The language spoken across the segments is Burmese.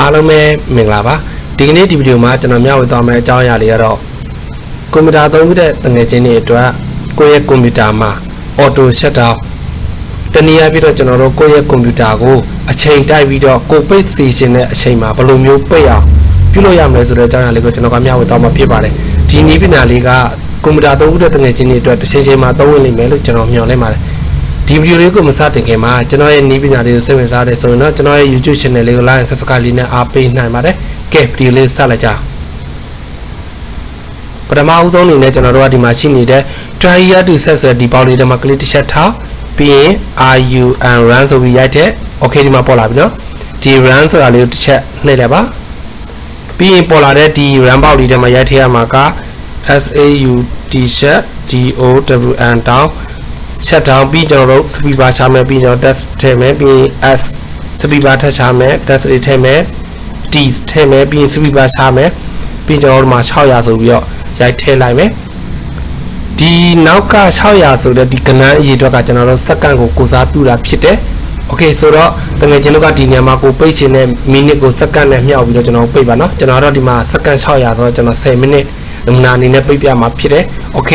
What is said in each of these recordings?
အားလုံးပဲမင်္ဂလာပါဒီကနေ့ဒီဗီဒီယိုမှာကျွန်တော်မျှဝေသွားမယ့်အကြောင်းအရာလေးကတော့ကွန်ပျူတာသုံးပြီးတဲ့တငယ်ချင်းတွေအတွက်ကိုယ့်ရဲ့ကွန်ပျူတာမှာ auto shutdown တနည်းအားဖြင့်တော့ကျွန်တော်တို့ကိုယ့်ရဲ့ကွန်ပျူတာကိုအချိန်တိုက်ပြီးတော့ကိုပိတ်စီရှင်တဲ့အချိန်မှာဘယ်လိုမျိုးပိတ်အောင်ပြုလုပ်ရမလဲဆိုတဲ့အကြောင်းအရာလေးကိုကျွန်တော်ကမျှဝေသွားမှာဖြစ်ပါတယ်ဒီနည်းပညာလေးကကွန်ပျူတာသုံးပြီးတဲ့တငယ်ချင်းတွေအတွက်တစ်ချိန်ချိန်မှာသုံးဝင်လိမ့်မယ်လို့ကျွန်တော်မျှော်လင့်ပါတယ် ဒီဗီဒီယိုလေးကိုမစတင်ခင်မှာကျွန်တော်ရဲ့နီးပညာလေးကိုစိတ်ဝင်စားတယ်ဆိုရင်တော့ကျွန်တော်ရဲ့ YouTube channel လေးကို like and subscribe လေးနဲ့အားပေးနိုင်ပါတယ်။ကဲဗီဒီယိုလေးစလိုက်ကြအောင်။ပထမအဦးဆုံးအနေနဲ့ကျွန်တော်တို့ကဒီမှာရှိနေတဲ့ try here to set ဆိုတဲ့ဒီပေါက်လေးထဲမှာ click တစ်ချက်ထောက်ပြီးရင် run run ဆိုပြီးရိုက်တဲ့ okay ဒီမှာပေါ်လာပြီနော်။ဒီ run ဆိုတာလေးကိုတစ်ချက်နှိပ်လိုက်ပါ။ပြီးရင်ပေါ်လာတဲ့ဒီ run ပေါက်လေးထဲမှာရိုက်ထည့်ရမှာက sau t-shirt down down shut down ပြီးကျွန်တော်တို့ speaker ချမယ်ပြီးကျွန်တော် test ထည့်မယ်ပြီး s speaker ထပ်ချမယ် test လေးထည့်မယ် t ထည့်မယ်ပြီး speaker ချမယ်ပြီးကျွန်တော်တို့မှာ600ဆိုပြီးတော့ရိုက်ထည့်လိုက်မယ်ဒီနောက်က600ဆိုတဲ့ဒီကဏ္ဍအရေးအတွက်ကကျွန်တော်တို့စက္ကန့်ကိုကိုစားပြုတာဖြစ်တယ်โอเคဆိုတော့တကယ်ချင်းတို့ကဒီနေရာမှာကိုပိတ်ချင်တဲ့မိနစ်ကိုစက္ကန့်နဲ့မြှောက်ပြီးတော့ကျွန်တော်ပိတ်ပါเนาะကျွန်တော်တို့ဒီမှာစက္ကန့်600ဆိုတော့ကျွန်တော်10မိနစ်နမူနာအနေနဲ့ပိတ်ပြမှာဖြစ်တယ်โอเค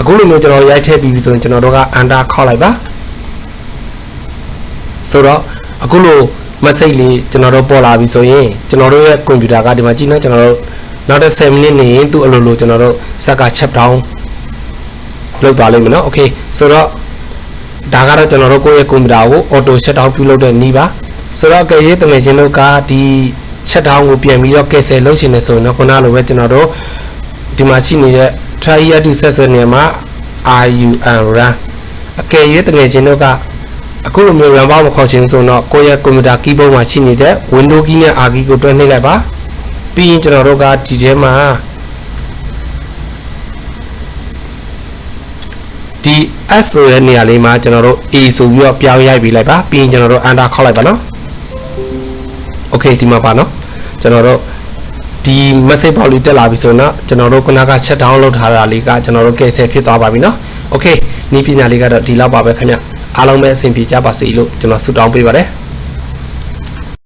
အခုလိုမျိုးကျွန်တော်ရိုက်ထည့်ပြီးပြီဆိုရင်ကျွန်တော်တို့က under ခေါက်လိုက်ပါဆိုတော့အခုလို message လေးကျွန်တော်တို့ပေါ်လာပြီဆိုရင်ကျွန်တော်တို့ရဲ့ computer ကဒီမှာကြည့်နော်ကျွန်တော်တို့နောက်တဲ့7မိနစ်နေရင်သူ့အလိုလိုကျွန်တော်တို့စက်က shut down လုပ်သွားလိမ့်မယ်နော် okay ဆိုတော့ဒါကတော့ကျွန်တော်တို့ကိုယ့်ရဲ့ computer ကို auto shut down ပြုလုပ်တဲ့နည်းပါဆိုတော့ကဲရေးတငယ်ချင်းတို့ကဒီ shut down ကိုပြန်ပြီးတော့ cancel လုပ်ရှင်နေဆိုရင်တော့ခုနလိုပဲကျွန်တော်တို့ဒီမှာရှိနေတဲ့ try here to set ဆိုတဲ့နေရာမှာ run run အကယ်၍တကယ်ချင်းတို့ကအခုလိုမျိုး run ပေါင်းမခေါ်ချင်ဆိုတော့ကိုယ့်ရဲ့ကွန်ပျူတာ keyboard မှာရှိနေတဲ့ window key နဲ့ r key ကိုတွဲနှိပ်လိုက်ပါပြီးရင်ကျွန်တော်တို့ကဒီထဲမှာဒီ S ဆိုတဲ့နေရာလေးမှာကျွန်တော်တို့ A ဆိုပြီးတော့ပြောင်းရိုက်ပြီးလိုက်ပါပြီးရင်ကျွန်တော်တို့ under ခောက်လိုက်ပါနော် Okay ဒီမှာပါနော်ကျွန်တော်တို့ ဒီ message ပေါက်လေးတက်လာပြီဆိုတော့ကျွန်တော်တို့ခုနက shut down လုပ်ထားတာလေးကကျွန်တော်တို့ cancel ဖြစ်သွားပါပြီနော် Okay ဤပညာလေးကတော့ဒီလောက်ပါပဲခင်ဗျအားလုံးပဲအဆင်ပြေကြပါစေလို့ကျွန်တော်ဆုတောင်းပေးပါတယ်